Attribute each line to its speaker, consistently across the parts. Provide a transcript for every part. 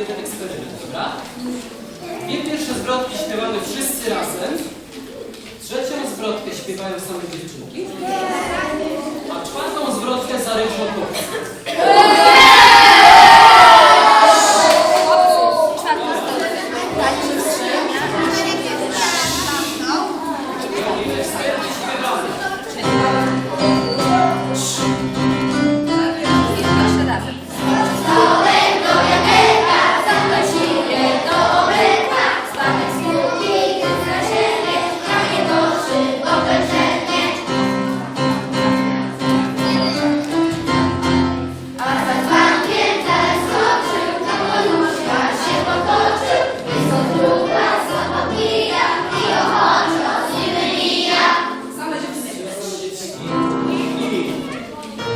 Speaker 1: jeden eksperyment, dobra? Dwie pierwsze zwrotki śpiewamy wszyscy razem. Trzecią zwrotkę śpiewają same dziewczynki. A czwartą zwrotkę zaręczą chłopcy.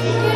Speaker 1: Yeah.